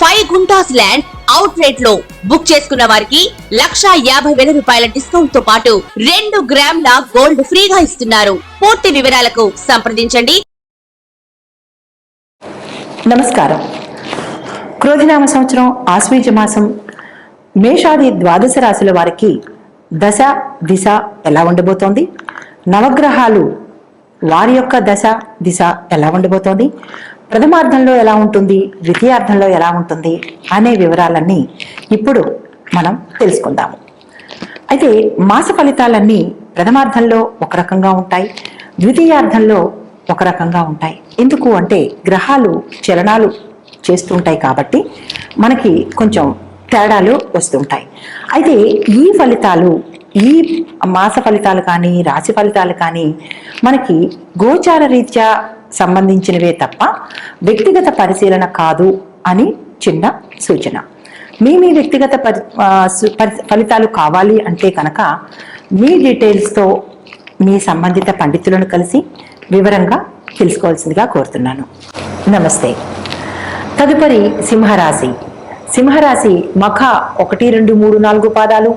Five guntas land out రేట్లో book చేసుకున్న వారికి లక్షా యాభై వేల రూపాయల డిస్కౌంట్తో పాటు రెండు గ్రాముల గోల్డ్ ఫ్రీగా ఇస్తున్నారు. పూర్తి వివరాలకు సంప్రదించండి. నమస్కారం. క్రోధినామ సంవత్సరం ఆశ్వీజ మాసం. మేషాది ద్వాదశ రాశుల వారికి దశ దిశ ఎలా ఉండబోతోంది? నవగ్రహాలు వారి యొక్క దశ దిశ ఎలా ఉండబోతోంది? ప్రథమార్థంలో ఎలా ఉంటుంది? ద్వితీయార్థంలో ఎలా ఉంటుంది? అనే వివరాలన్నీ ఇప్పుడు మనం తెలుసుకుందాము. అయితే మాస ఫలితాలన్నీ ప్రథమార్థంలో ఒక రకంగా ఉంటాయి ద్వితీయార్థంలో ఒక రకంగా ఉంటాయి. ఎందుకు అంటే గ్రహాలు చలనాలు చేస్తుంటాయి కాబట్టి మనకి కొంచెం తేడాలు వస్తుంటాయి. అయితే ఈ ఫలితాలు ఈ మాస ఫలితాలు కానీ రాశి ఫలితాలు కానీ మనకి గోచార రీత్యా సంబంధించినవే తప్ప వ్యక్తిగత పరిశీలన కాదు అని చిన్న సూచన. మీ మీ వ్యక్తిగత పరి పరి- ఫలితాలు కావాలి అంటే కనుక మీ డీటెయిల్స్తో మీ సంబంధిత పండితులను కలిసి వివరంగా తెలుసుకోవాల్సిందిగా కోరుతున్నాను. నమస్తే. తదుపరి సింహరాశి. సింహరాశి మఖ ఒకటి రెండు మూడు నాలుగు పాదాలు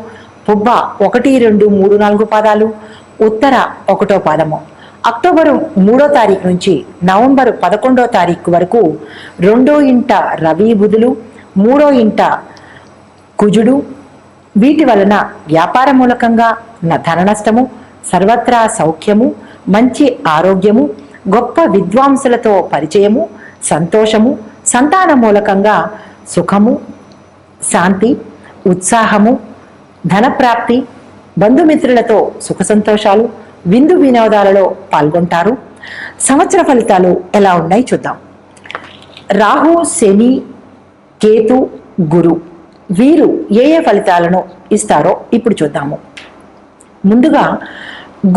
పుబ్బ ఒకటి రెండు మూడు నాలుగు పాదాలు ఉత్తర ఒకటో పాదము. అక్టోబరు మూడో తారీఖు నుంచి నవంబర్ పదకొండో తారీఖు వరకు రెండో ఇంట రవి బుధులు మూడో ఇంట కుజుడు. వీటి వలన వ్యాపార మూలకంగా ధన నష్టము సర్వత్రా సౌఖ్యము మంచి ఆరోగ్యము గొప్ప విద్వాంసులతో పరిచయము సంతోషము సంతాన మూలకంగా సుఖము శాంతి ఉత్సాహము ధనప్రాప్తి బంధుమిత్రులతో సుఖ సంతోషాలు విందు వినోదాలలో పాల్గొంటారు. సంవత్సర ఫలితాలు ఎలా ఉన్నాయి చూద్దాం. రాహు శని కేతు గురు వీరు ఏ ఏ ఫలితాలను ఇస్తారో ఇప్పుడు చూద్దాము. ముందుగా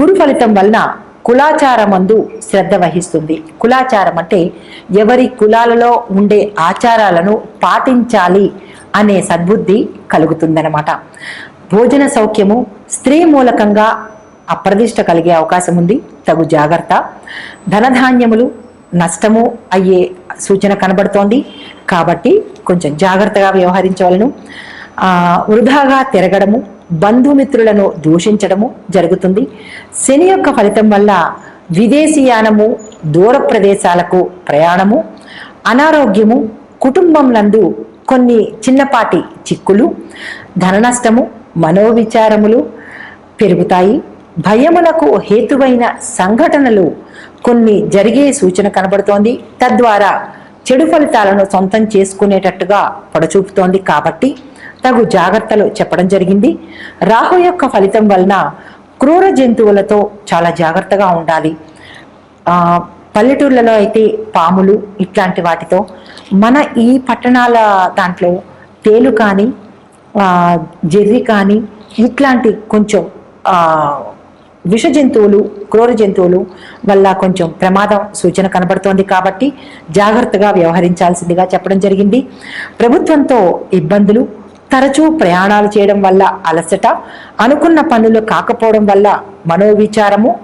గురు ఫలితం వలన కులాచారమందు శ్రద్ధ వహిస్తుంది. కులాచారం అంటే ఎవరి కులాలలో ఉండే ఆచారాలను పాటించాలి అనే సద్బుద్ధి కలుగుతుందన్నమాట. భోజన సౌఖ్యము స్త్రీ మూలకంగా అప్రదిష్ట కలిగే అవకాశం ఉంది. తగు జాగ్రత్త. ధనధాన్యములు నష్టము అయ్యే సూచన కనబడుతోంది. కాబట్టి కొంచెం జాగ్రత్తగా వ్యవహరించవలను. వృధాగా తిరగడము బంధుమిత్రులను దూషించడము జరుగుతుంది. శని యొక్క ఫలితం వల్ల విదేశీయానము దూర ప్రదేశాలకు ప్రయాణము అనారోగ్యము కుటుంబంలందు కొన్ని చిన్నపాటి చిక్కులు ధన నష్టము మనోవిచారములు పెరుగుతాయి. భయములకు హేతువైన సంఘటనలు కొన్ని జరిగే సూచన కనబడుతోంది. తద్వారా చెడు ఫలితాలను సొంతం చేసుకునేటట్టుగా పొడచూపుతోంది కాబట్టి తగు జాగ్రత్తలు చెప్పడం జరిగింది. రాహు యొక్క ఫలితం వలన క్రూర జంతువులతో చాలా జాగ్రత్తగా ఉండాలి. పల్లెటూళ్ళలో పల్లెటూర్లలో అయితే పాములు ఇట్లాంటి వాటితో మన ఈ పట్టణాల దాంట్లో తేలు కానీ జెర్రీ కానీ ఇట్లాంటి కొంచెం విష జంతువులు క్రూర జంతువులు వల్ల కొంచెం ప్రమాదం సూచన కనబడుతోంది కాబట్టి జాగ్రత్తగా వ్యవహరించాల్సిందిగా చెప్పడం జరిగింది. ప్రభుత్వంతో ఇబ్బందులు తరచూ ప్రయాణాలు చేయడం వల్ల అలసట అనుకున్న పనులు కాకపోవడం వల్ల మనోవిచారము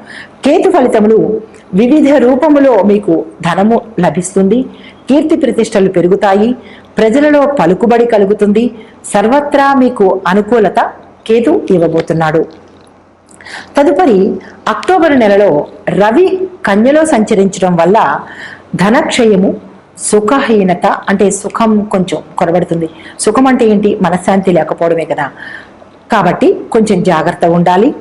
కేతు ఫలితములు వివిధ రూపములో మీకు ధనము లభిస్తుంది. కీర్తి ప్రతిష్టలు పెరుగుతాయి. ప్రజలలో పలుకుబడి కలుగుతుంది. సర్వత్రా మీకు అనుకూలత కేతు ఇవ్వబోతున్నాడు. తదుపరి అక్టోబర్ నెలలో రవి కన్యలో సంచరించడం వల్ల ధనక్షయము సుఖహీనత అంటే సుఖం కొంచెం కొరబడుతుంది. సుఖం అంటే ఏంటి? మనశ్శాంతి లేకపోవడమే కదా. కాబట్టి కొంచెం జాగ్రత్త ఉండాలి.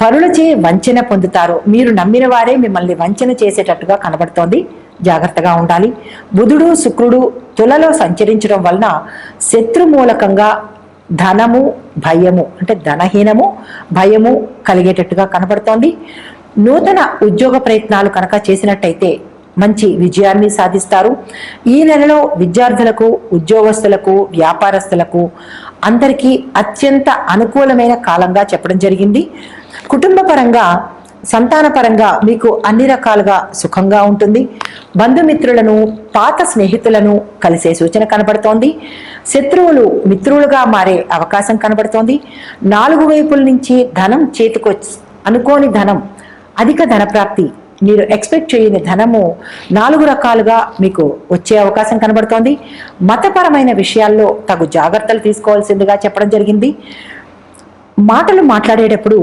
పరులచే వంచన పొందుతారు. మీరు నమ్మిన వారే మిమ్మల్ని వంచన చేసేటట్టుగా కనబడుతోంది. జాగ్రత్తగా ఉండాలి. బుధుడు శుక్రుడు తులలో సంచరించడం వలన శత్రు మూలకంగా ధనము భయము అంటే ధనహీనము భయము కలిగేటట్టుగా కనబడుతోంది నూతన ఉద్యోగ ప్రయత్నాలు కనుక చేసినట్టయితే మంచి విజయాన్ని సాధిస్తారు. ఈ నెలలో విద్యార్థులకు ఉద్యోగస్తులకు వ్యాపారస్తులకు అందరికీ అత్యంత అనుకూలమైన కాలంగా చెప్పడం జరిగింది. కుటుంబ పరంగా సంతానపరంగా మీకు అన్ని రకాలుగా సుఖంగా ఉంటుంది. బంధుమిత్రులను పాత స్నేహితులను కలిసే సూచన కనబడుతోంది. శత్రువులు మిత్రులుగా మారే అవకాశం కనబడుతోంది. నాలుగు వైపుల నుంచి ధనం చేతికొచ్చి అనుకోని ధనం అధిక ధన ప్రాప్తి మీరు ఎక్స్పెక్ట్ చేయని ధనము నాలుగు రకాలుగా మీకు వచ్చే అవకాశం కనబడుతోంది. మతపరమైన విషయాల్లో తగు జాగ్రత్తలు తీసుకోవాల్సిందిగా చెప్పడం జరిగింది. మాటలు మాట్లాడేటప్పుడు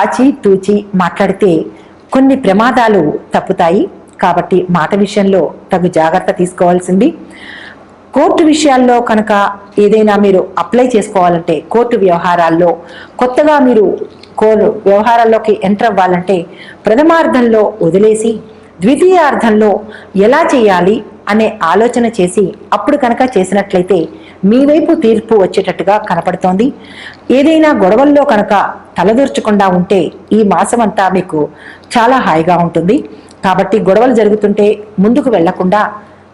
ఆచి తూచి మాట్లాడితే కొన్ని ప్రమాదాలు తప్పుతాయి. కాబట్టి మాట విషయంలో తగు జాగ్రత్త తీసుకోవాల్సింది. కోర్టు విషయాల్లో కనుక ఏదైనా మీరు అప్లై చేసుకోవాలంటే కోర్టు వ్యవహారాల్లో కొత్తగా మీరు కోరు వ్యవహారాల్లోకి ఎంటర్ అవ్వాలంటే ప్రథమార్థంలో వదిలేసి ద్వితీయార్థంలో ఎలా చేయాలి అనే ఆలోచన చేసి అప్పుడు కనుక చేసినట్లయితే మీ వైపు తీర్పు వచ్చేటట్టుగా కనపడుతోంది. ఏదైనా గొడవల్లో కనుక తలదూర్చకుండా ఉంటే ఈ మాసం అంతా మీకు చాలా హాయిగా ఉంటుంది. కాబట్టి గొడవలు జరుగుతుంటే ముందుకు వెళ్ళకుండా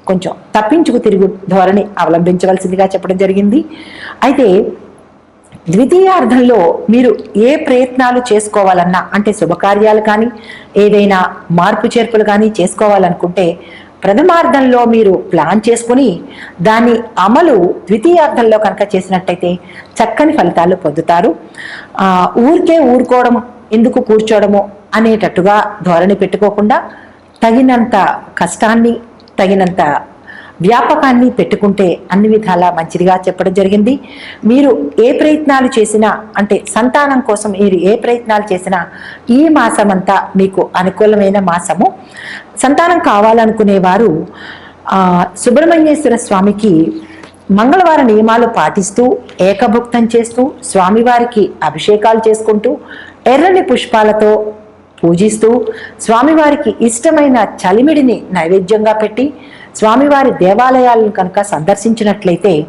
కొంచెం తప్పించుకు తిరుగు ధోరణి అవలంబించవలసిందిగా చెప్పడం జరిగింది. అయితే ద్వితీయార్థంలో మీరు ఏ ప్రయత్నాలు చేసుకోవాలన్నా అంటే శుభకార్యాలు కానీ ఏదైనా మార్పు చేర్పులు కానీ చేసుకోవాలనుకుంటే ప్రథమార్థంలో మీరు ప్లాన్ చేసుకుని దాని అమలు ద్వితీయార్థంలో కనుక చేసినట్టయితే చక్కని ఫలితాలు పొందుతారు. ఊరికే ఊరుకోవడం ఎందుకు కూర్చోవడము అనేటట్టుగా ధోరణి పెట్టుకోకుండా తగినంత కష్టాన్ని తగినంత వ్యాపకాన్ని పెట్టుకుంటే అన్ని విధాలా మంచిదిగా చెప్పడం జరిగింది. మీరు ఏ ప్రయత్నాలు చేసినా అంటే సంతానం కోసం మీరు ఏ ప్రయత్నాలు చేసినా ఈ మాసం అంతా మీకు అనుకూలమైన మాసము. సంతానం కావాలనుకునే వారు సుబ్రహ్మణ్యేశ్వర స్వామికి మంగళవార నియమాలు పాటిస్తూ ఏకభుక్తం చేస్తూ స్వామివారికి అభిషేకాలు చేసుకుంటూ ఎర్రని పుష్పాలతో పూజిస్తూ స్వామివారికి ఇష్టమైన చలిమిడిని నైవేద్యంగా పెట్టి స్వామివారి దేవాలయాలను కనుక సందర్శించినట్లయితే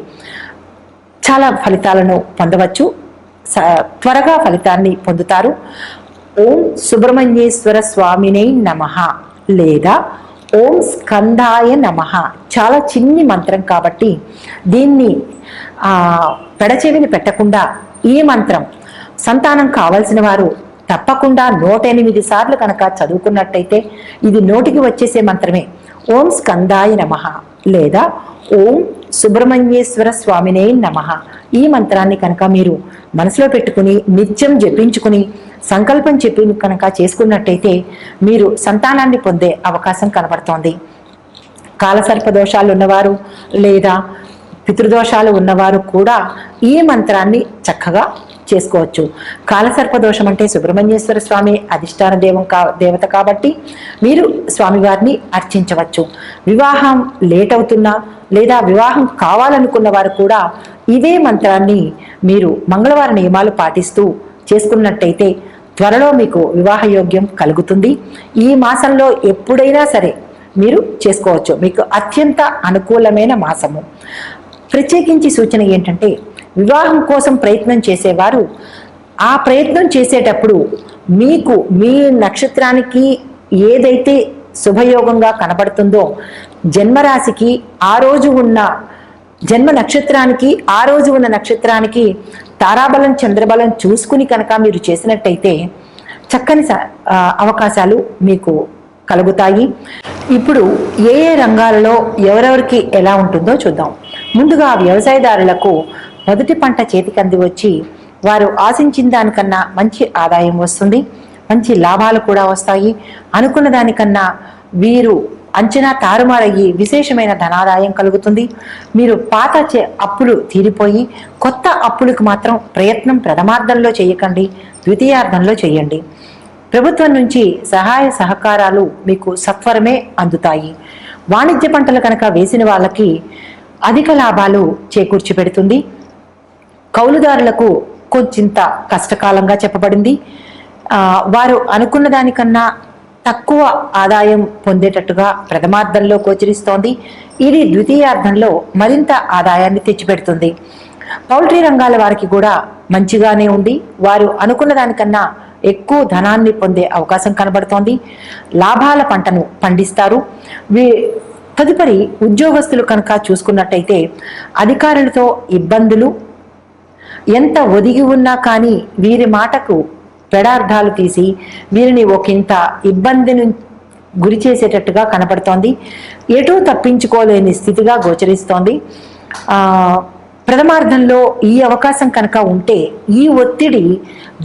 చాలా ఫలితాలను పొందవచ్చు. స- త్వరగా ఫలితాన్ని పొందుతారు. ఓం సుబ్రహ్మణ్యేశ్వర స్వామినే నమ లేదా ఓం స్కందాయ నమ. చాలా చిన్ని మంత్రం కాబట్టి దీన్ని పెడచెవిని పెట్టకుండా ఈ మంత్రం సంతానం కావలసిన వారు తప్పకుండా నూట ఎనిమిది సార్లు కనుక చదువుకున్నట్టయితే ఇది నోటికి వచ్చేసే మంత్రమే. ఓం స్కందాయ నమ లేదా ఓం సుబ్రహ్మణ్యేశ్వర స్వామినే నమ. ఈ మంత్రాన్ని కనుక మీరు మనసులో పెట్టుకుని నిత్యం జపించుకుని సంకల్పం చెప్పి కనుక చేసుకున్నట్టయితే మీరు సంతానాన్ని పొందే అవకాశం కనబడుతోంది. కాలసర్ప దోషాలు ఉన్నవారు లేదా పితృదోషాలు ఉన్నవారు కూడా ఈ మంత్రాన్ని చక్కగా చేసుకోవచ్చు. కాలసర్ప దోషం అంటే సుబ్రహ్మణ్యేశ్వర స్వామి అధిష్టాన దేవం కా దేవత కాబట్టి మీరు స్వామివారిని అర్చించవచ్చు. వివాహం లేట్ అవుతున్నా లేదా వివాహం కావాలనుకున్న వారు కూడా ఇదే మంత్రాన్ని మీరు మంగళవార నియమాలు పాటిస్తూ చేసుకున్నట్టయితే త్వరలో మీకు వివాహ యోగ్యం కలుగుతుంది. ఈ మాసంలో ఎప్పుడైనా సరే మీరు చేసుకోవచ్చు. మీకు అత్యంత అనుకూలమైన మాసము. ప్రత్యేకించి సూచన ఏంటంటే వివాహం కోసం ప్రయత్నం చేసేవారు ఆ ప్రయత్నం చేసేటప్పుడు మీకు మీ నక్షత్రానికి ఏదైతే శుభయోగంగా కనబడుతుందో జన్మరాశికి ఆ రోజు ఉన్న జన్మ నక్షత్రానికి ఆ రోజు ఉన్న నక్షత్రానికి తారాబలం చంద్రబలం చూసుకుని కనుక మీరు చేసినట్టయితే చక్కని అవకాశాలు మీకు కలుగుతాయి. ఇప్పుడు ఏ ఏ రంగాలలో ఎవరెవరికి ఎలా ఉంటుందో చూద్దాం. ముందుగా వ్యవసాయదారులకు మొదటి పంట చేతికి అంది వచ్చి వారు ఆశించిన దానికన్నా మంచి ఆదాయం వస్తుంది. మంచి లాభాలు కూడా వస్తాయి. అనుకున్న దానికన్నా వీరు అంచనా తారుమారయ్యి విశేషమైన ధనాదాయం కలుగుతుంది. మీరు పాత అప్పులు తీరిపోయి కొత్త అప్పులకు మాత్రం ప్రయత్నం ప్రథమార్థంలో చేయకండి. ద్వితీయార్థంలో చేయండి. ప్రభుత్వం నుంచి సహాయ సహకారాలు మీకు సత్వరమే అందుతాయి. వాణిజ్య పంటలు కనుక వేసిన వాళ్ళకి అధిక లాభాలు చేకూర్చి పెడుతుంది. కౌలుదారులకు కొంచెంత కష్టకాలంగా చెప్పబడింది. వారు అనుకున్న దానికన్నా తక్కువ ఆదాయం పొందేటట్టుగా ప్రథమార్థంలో గోచరిస్తోంది. ఇది ద్వితీయార్థంలో మరింత ఆదాయాన్ని తెచ్చిపెడుతుంది. పౌల్ట్రీ రంగాల వారికి కూడా మంచిగానే ఉంది. వారు అనుకున్న దానికన్నా ఎక్కువ ధనాన్ని పొందే అవకాశం కనబడుతోంది. లాభాల పంటను పండిస్తారు. వీ తదుపరి ఉద్యోగస్తులు కనుక చూసుకున్నట్టయితే అధికారులతో ఇబ్బందులు ఎంత ఒదిగి ఉన్నా కానీ వీరి మాటకు పెడార్థాలు తీసి వీరిని ఒకంత ఇబ్బందిని గురి చేసేటట్టుగా కనపడుతోంది. ఎటూ తప్పించుకోలేని స్థితిగా గోచరిస్తోంది. ప్రథమార్థంలో ఈ అవకాశం కనుక ఉంటే ఈ ఒత్తిడి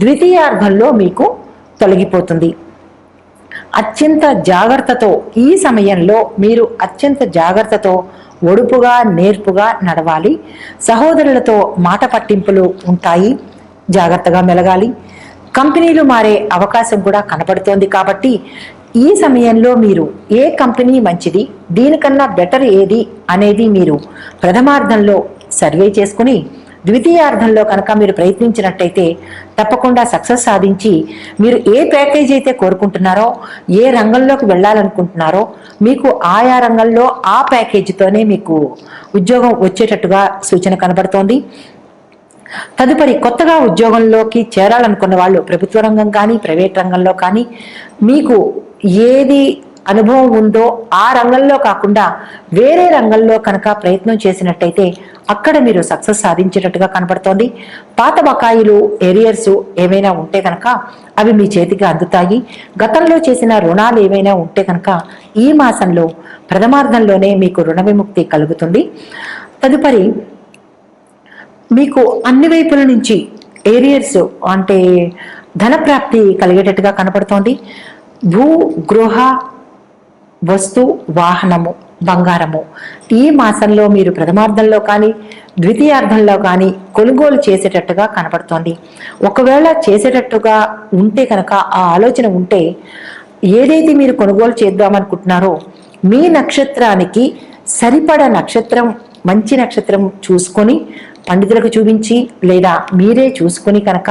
ద్వితీయార్థంలో మీకు తొలగిపోతుంది. అత్యంత జాగ్రత్తతో ఈ సమయంలో మీరు అత్యంత జాగ్రత్తతో ఒడుపుగా నేర్పుగా నడవాలి. సహోదరులతో మాట పట్టింపులు ఉంటాయి. జాగ్రత్తగా మెలగాలి. కంపెనీలు మారే అవకాశం కూడా కనపడుతోంది కాబట్టి ఈ సమయంలో మీరు ఏ కంపెనీ మంచిది దీనికన్నా బెటర్ ఏది అనేది మీరు ప్రథమార్థంలో సర్వే చేసుకుని ద్వితీయార్థంలో కనుక మీరు ప్రయత్నించినట్టయితే తప్పకుండా సక్సెస్ సాధించి మీరు ఏ ప్యాకేజ్ అయితే కోరుకుంటున్నారో ఏ రంగంలోకి వెళ్ళాలనుకుంటున్నారో మీకు ఆయా రంగంలో ఆ ప్యాకేజీతోనే మీకు ఉద్యోగం వచ్చేటట్టుగా సూచన కనబడుతోంది. తదుపరి కొత్తగా ఉద్యోగంలోకి చేరాలనుకున్న వాళ్ళు ప్రభుత్వ రంగం కానీ ప్రైవేట్ రంగంలో కానీ మీకు ఏది అనుభవం ఉందో ఆ రంగంలో కాకుండా వేరే రంగంలో కనుక ప్రయత్నం చేసినట్టయితే అక్కడ మీరు సక్సెస్ సాధించేటట్టుగా కనబడుతోంది. పాత బకాయిలు ఏరియర్స్ ఏవైనా ఉంటే కనుక అవి మీ చేతికి అందుతాయి. గతంలో చేసిన రుణాలు ఏవైనా ఉంటే కనుక ఈ మాసంలో ప్రథమార్థంలోనే మీకు రుణ విముక్తి కలుగుతుంది. తదుపరి మీకు అన్ని వైపుల నుంచి ఏరియర్స్ అంటే ధనప్రాప్తి కలిగేటట్టుగా కనపడుతోంది భూ గృహ వస్తు వాహనము బంగారము. ఈ మాసంలో మీరు ప్రథమార్థంలో కానీ ద్వితీయార్థంలో కానీ కొనుగోలు చేసేటట్టుగా కనపడుతోంది. ఒకవేళ చేసేటట్టుగా ఉంటే కనుక ఆ ఆలోచన ఉంటే ఏదైతే మీరు కొనుగోలు చేద్దామనుకుంటున్నారో మీ నక్షత్రానికి సరిపడ నక్షత్రం మంచి నక్షత్రం చూసుకొని పండితులకు చూపించి లేదా మీరే చూసుకొని కనుక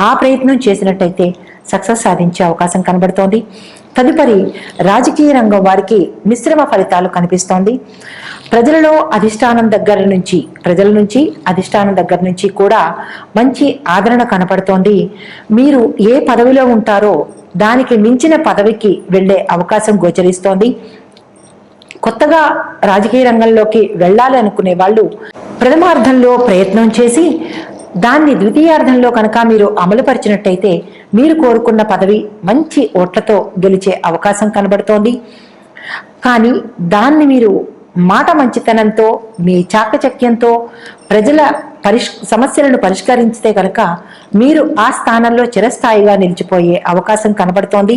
ఆ ప్రయత్నం చేసినట్టయితే సక్సెస్ సాధించే అవకాశం కనబడుతోంది. తదుపరి రాజకీయ రంగం వారికి మిశ్రమ ఫలితాలు కనిపిస్తోంది. ప్రజలలో అధిష్టానం దగ్గర నుంచి ప్రజల నుంచి అధిష్టానం దగ్గర నుంచి కూడా మంచి ఆదరణ కనపడుతోంది. మీరు ఏ పదవిలో ఉంటారో దానికి మించిన పదవికి వెళ్ళే అవకాశం గోచరిస్తోంది. కొత్తగా రాజకీయ రంగంలోకి వెళ్ళాలి అనుకునే వాళ్ళు ప్రథమార్థంలో ప్రయత్నం చేసి దాన్ని ద్వితీయార్థంలో కనుక మీరు అమలుపరిచినట్టయితే మీరు కోరుకున్న పదవి మంచి ఓట్లతో గెలిచే అవకాశం కనబడుతోంది. కానీ దాన్ని మీరు మాట మంచితనంతో మీ చాకచక్యంతో ప్రజల పరిష్ సమస్యలను పరిష్కరించితే కనుక మీరు ఆ స్థానంలో చిరస్థాయిగా నిలిచిపోయే అవకాశం కనబడుతోంది.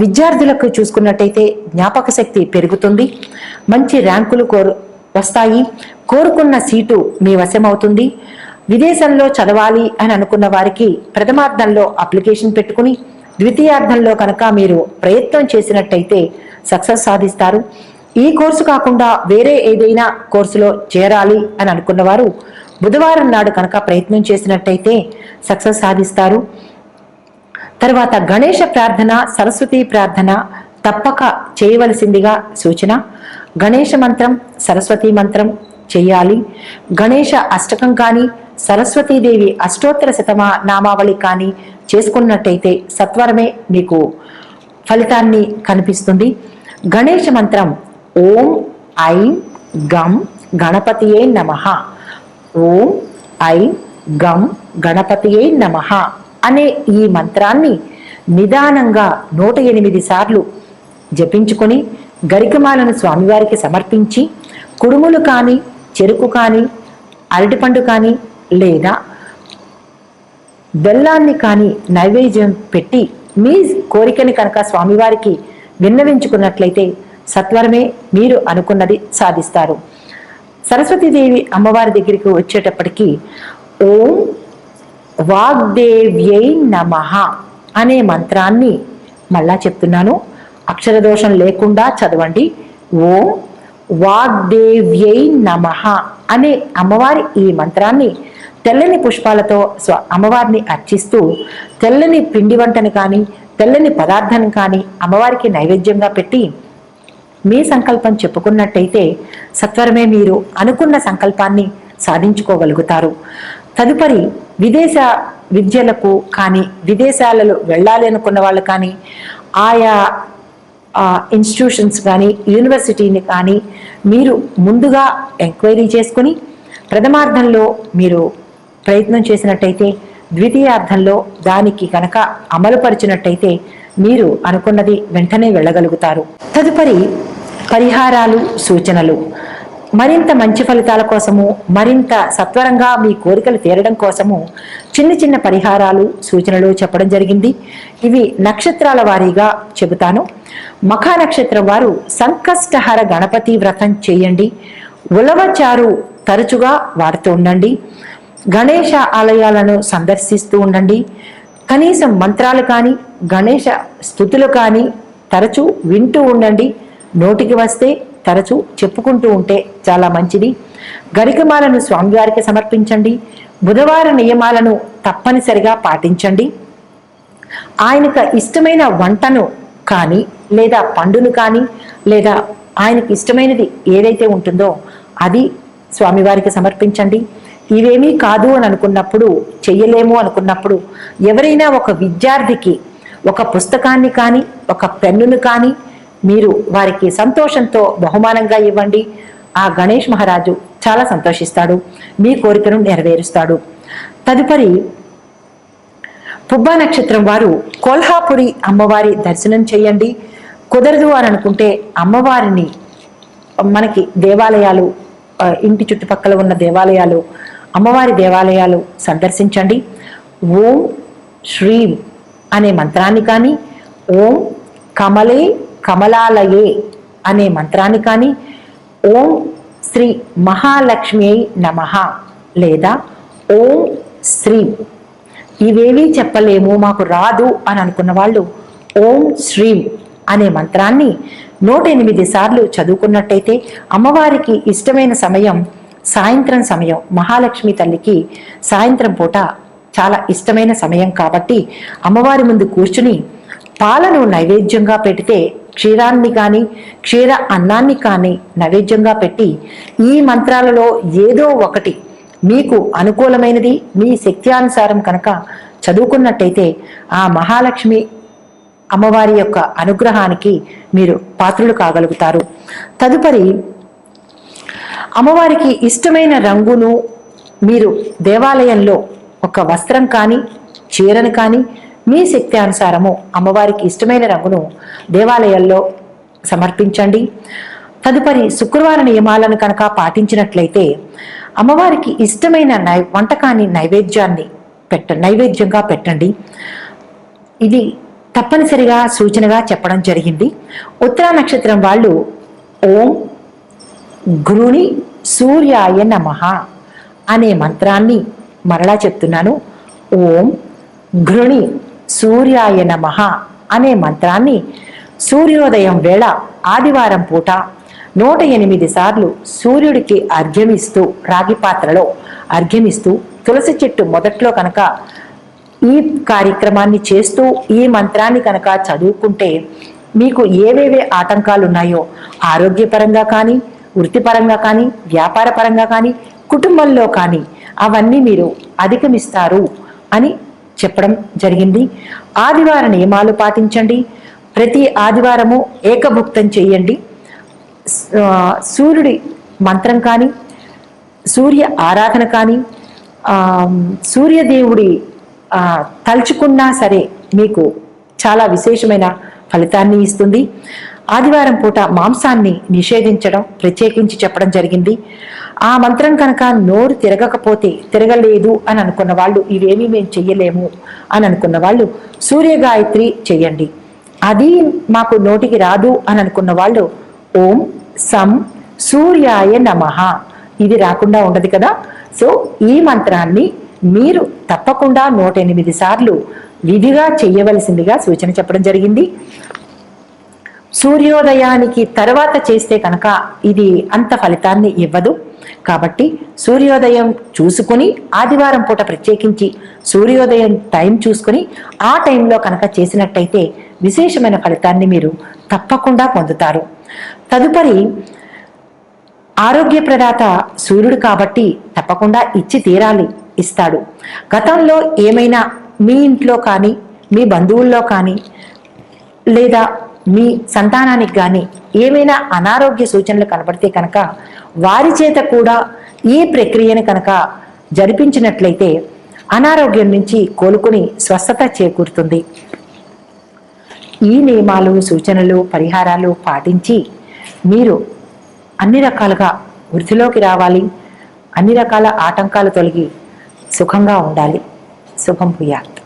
విద్యార్థులకు చూసుకున్నట్టయితే జ్ఞాపక శక్తి పెరుగుతుంది. మంచి ర్యాంకులు కోరు వస్తాయి. కోరుకున్న సీటు మీ వశమవుతుంది. విదేశంలో చదవాలి అని అనుకున్న వారికి ప్రథమార్థంలో అప్లికేషన్ పెట్టుకుని ద్వితీయార్థంలో కనుక మీరు ప్రయత్నం చేసినట్టయితే సక్సెస్ సాధిస్తారు. ఈ కోర్సు కాకుండా వేరే ఏదైనా కోర్సులో చేరాలి అని అనుకున్నవారు బుధవారం నాడు కనుక ప్రయత్నం చేసినట్టయితే సక్సెస్ సాధిస్తారు. తర్వాత గణేష ప్రార్థన సరస్వతి ప్రార్థన తప్పక చేయవలసిందిగా సూచన. గణేష మంత్రం సరస్వతి మంత్రం చేయాలి. గణేష అష్టకం కానీ సరస్వతీదేవి అష్టోత్తర శతమ నామావళి కానీ చేసుకున్నట్టయితే సత్వరమే మీకు ఫలితాన్ని కనిపిస్తుంది. గణేష మంత్రం ఓం ఐం గం గణపతియే నమః. ఓం ఐం గం గణపతియే నమః అనే ఈ మంత్రాన్ని నిదానంగా నూట ఎనిమిది సార్లు జపించుకొని గరికమాలను స్వామివారికి సమర్పించి కుడుములు కానీ చెరుకు కానీ అరటిపండు కానీ లేదా బెల్లాన్ని కానీ నైవేద్యం పెట్టి మీ కోరికని కనుక స్వామివారికి విన్నవించుకున్నట్లయితే సత్వరమే మీరు అనుకున్నది సాధిస్తారు. సరస్వతీదేవి అమ్మవారి దగ్గరికి వచ్చేటప్పటికి ఓం వాగ్దేవ్యై నమ అనే మంత్రాన్ని మళ్ళా చెప్తున్నాను. అక్షర దోషం లేకుండా చదవండి. ఓం వాగ్దేవ్యై నమ అనే అమ్మవారి ఈ మంత్రాన్ని తెల్లని పుష్పాలతో స్వ అమ్మవారిని అర్చిస్తూ తెల్లని పిండి వంటను కానీ తెల్లని పదార్థాన్ని కానీ అమ్మవారికి నైవేద్యంగా పెట్టి మీ సంకల్పం చెప్పుకున్నట్టయితే సత్వరమే మీరు అనుకున్న సంకల్పాన్ని సాధించుకోగలుగుతారు. తదుపరి విదేశ విద్యలకు కానీ విదేశాలలో వెళ్ళాలి అనుకున్న వాళ్ళు కానీ ఆయా ఇన్స్టిట్యూషన్స్ కానీ యూనివర్సిటీని కానీ మీరు ముందుగా ఎంక్వైరీ చేసుకుని ప్రథమార్థంలో మీరు ప్రయత్నం చేసినట్టయితే ద్వితీయార్థంలో దానికి కనుక అమలుపరిచినట్టయితే మీరు అనుకున్నది వెంటనే వెళ్ళగలుగుతారు. తదుపరి పరిహారాలు సూచనలు. మరింత మంచి ఫలితాల కోసము మరింత సత్వరంగా మీ కోరికలు తీరడం కోసము చిన్న చిన్న పరిహారాలు సూచనలు చెప్పడం జరిగింది. ఇవి నక్షత్రాల వారీగా చెబుతాను. మఖా నక్షత్రం వారు సంకష్టహర గణపతి వ్రతం చేయండి. ఉలవచారు తరచుగా వాడుతూ ఉండండి. గణేష ఆలయాలను సందర్శిస్తూ ఉండండి. కనీసం మంత్రాలు కానీ గణేష స్థుతులు కానీ తరచూ వింటూ ఉండండి. నోటికి వస్తే తరచూ చెప్పుకుంటూ ఉంటే చాలా మంచిది. గరికమాలను స్వామివారికి సమర్పించండి. బుధవార నియమాలను తప్పనిసరిగా పాటించండి. ఆయనకు ఇష్టమైన వంటను కానీ లేదా పండును కానీ లేదా ఆయనకి ఇష్టమైనది ఏదైతే ఉంటుందో అది స్వామివారికి సమర్పించండి. ఇవేమీ కాదు అని అనుకున్నప్పుడు చెయ్యలేము అనుకున్నప్పుడు ఎవరైనా ఒక విద్యార్థికి ఒక పుస్తకాన్ని కానీ ఒక పెన్నును కానీ మీరు వారికి సంతోషంతో బహుమానంగా ఇవ్వండి. ఆ గణేష్ మహారాజు చాలా సంతోషిస్తాడు మీ కోరికను నెరవేరుస్తాడు. తదుపరి పుబ్బా నక్షత్రం వారు కోల్హాపురి అమ్మవారి దర్శనం చేయండి. కుదరదు అని అనుకుంటే అమ్మవారిని మనకి దేవాలయాలు ఇంటి చుట్టుపక్కల ఉన్న దేవాలయాలు అమ్మవారి దేవాలయాలు సందర్శించండి. ఓం శ్రీం అనే మంత్రాన్ని కానీ ఓం కమలే కమలాలయే అనే మంత్రాన్ని కానీ ఓం శ్రీ మహాలక్ష్మి నమః లేదా ఓం శ్రీం. ఇవేవీ చెప్పలేము మాకు రాదు అని అనుకున్న వాళ్ళు ఓం శ్రీం అనే మంత్రాన్ని నూట ఎనిమిది సార్లు చదువుకున్నట్టయితే అమ్మవారికి ఇష్టమైన సమయం సాయంత్రం సమయం మహాలక్ష్మి తల్లికి సాయంత్రం పూట చాలా ఇష్టమైన సమయం కాబట్టి అమ్మవారి ముందు కూర్చుని పాలను నైవేద్యంగా పెడితే క్షీరాన్ని కానీ క్షీర అన్నాన్ని కానీ నైవేద్యంగా పెట్టి ఈ మంత్రాలలో ఏదో ఒకటి మీకు అనుకూలమైనది మీ శక్త్యానుసారం కనుక చదువుకున్నట్టయితే ఆ మహాలక్ష్మి అమ్మవారి యొక్క అనుగ్రహానికి మీరు పాత్రులు కాగలుగుతారు. తదుపరి అమ్మవారికి ఇష్టమైన రంగును మీరు దేవాలయంలో ఒక వస్త్రం కానీ చీరను కానీ మీ శక్తి అనుసారము అమ్మవారికి ఇష్టమైన రంగును దేవాలయాల్లో సమర్పించండి. తదుపరి శుక్రవార నియమాలను కనుక పాటించినట్లయితే అమ్మవారికి ఇష్టమైన నై వంటకాన్ని నైవేద్యాన్ని పెట్ట నైవేద్యంగా పెట్టండి. ఇది తప్పనిసరిగా సూచనగా చెప్పడం జరిగింది. ఉత్తరా నక్షత్రం వాళ్ళు ఓం గృణి సూర్యాయ నమ అనే మంత్రాన్ని మరలా చెప్తున్నాను. ఓం గృణి సూర్యాయ నమ అనే మంత్రాన్ని సూర్యోదయం వేళ ఆదివారం పూట నూట ఎనిమిది సార్లు సూర్యుడికి అర్ఘ్యమిస్తూ రాగి పాత్రలో అర్ఘ్యమిస్తూ తులసి చెట్టు మొదట్లో కనుక ఈ కార్యక్రమాన్ని చేస్తూ ఈ మంత్రాన్ని కనుక చదువుకుంటే మీకు ఏవేవే ఆటంకాలు ఉన్నాయో ఆరోగ్యపరంగా కానీ వృత్తిపరంగా కానీ వ్యాపార పరంగా కానీ కుటుంబంలో కానీ అవన్నీ మీరు అధిగమిస్తారు అని చెప్పడం జరిగింది. ఆదివార నియమాలు పాటించండి. ప్రతి ఆదివారము ఏకభుక్తం చేయండి. సూర్యుడి మంత్రం కానీ సూర్య ఆరాధన కానీ సూర్యదేవుడి తలుచుకున్నా సరే మీకు చాలా విశేషమైన ఫలితాన్ని ఇస్తుంది. ఆదివారం పూట మాంసాన్ని నిషేధించడం ప్రత్యేకించి చెప్పడం జరిగింది. ఆ మంత్రం కనుక నోరు తిరగకపోతే తిరగలేదు అని అనుకున్న వాళ్ళు ఇవేమీ మేము చెయ్యలేము అని అనుకున్న వాళ్ళు సూర్య గాయత్రి చెయ్యండి. అది మాకు నోటికి రాదు అని అనుకున్న వాళ్ళు ఓం సం సూర్యాయ నమః ఇది రాకుండా ఉండదు కదా. సో ఈ మంత్రాన్ని మీరు తప్పకుండా నూట ఎనిమిది సార్లు విధిగా చేయవలసిందిగా సూచన చెప్పడం జరిగింది. సూర్యోదయానికి తర్వాత చేస్తే కనుక ఇది అంత ఫలితాన్ని ఇవ్వదు. కాబట్టి సూర్యోదయం చూసుకుని ఆదివారం పూట ప్రత్యేకించి సూర్యోదయం టైం చూసుకుని ఆ టైంలో కనుక చేసినట్టయితే విశేషమైన ఫలితాన్ని మీరు తప్పకుండా పొందుతారు. తదుపరి ఆరోగ్య ప్రదాత సూర్యుడు కాబట్టి తప్పకుండా ఇచ్చి తీరాలి ఇస్తాడు. గతంలో ఏమైనా మీ ఇంట్లో కానీ మీ బంధువుల్లో కానీ లేదా మీ సంతానానికి కానీ ఏమైనా అనారోగ్య సూచనలు కనబడితే కనుక వారి చేత కూడా ఈ ప్రక్రియను కనుక జరిపించినట్లయితే అనారోగ్యం నుంచి కోలుకుని స్వస్థత చేకూరుతుంది. ఈ నియమాలు సూచనలు పరిహారాలు పాటించి మీరు అన్ని రకాలుగా వృద్ధిలోకి రావాలి. అన్ని రకాల ఆటంకాలు తొలగి సుఖంగా ఉండాలి. శుభం భూయాత్.